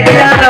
பாடுகிறார்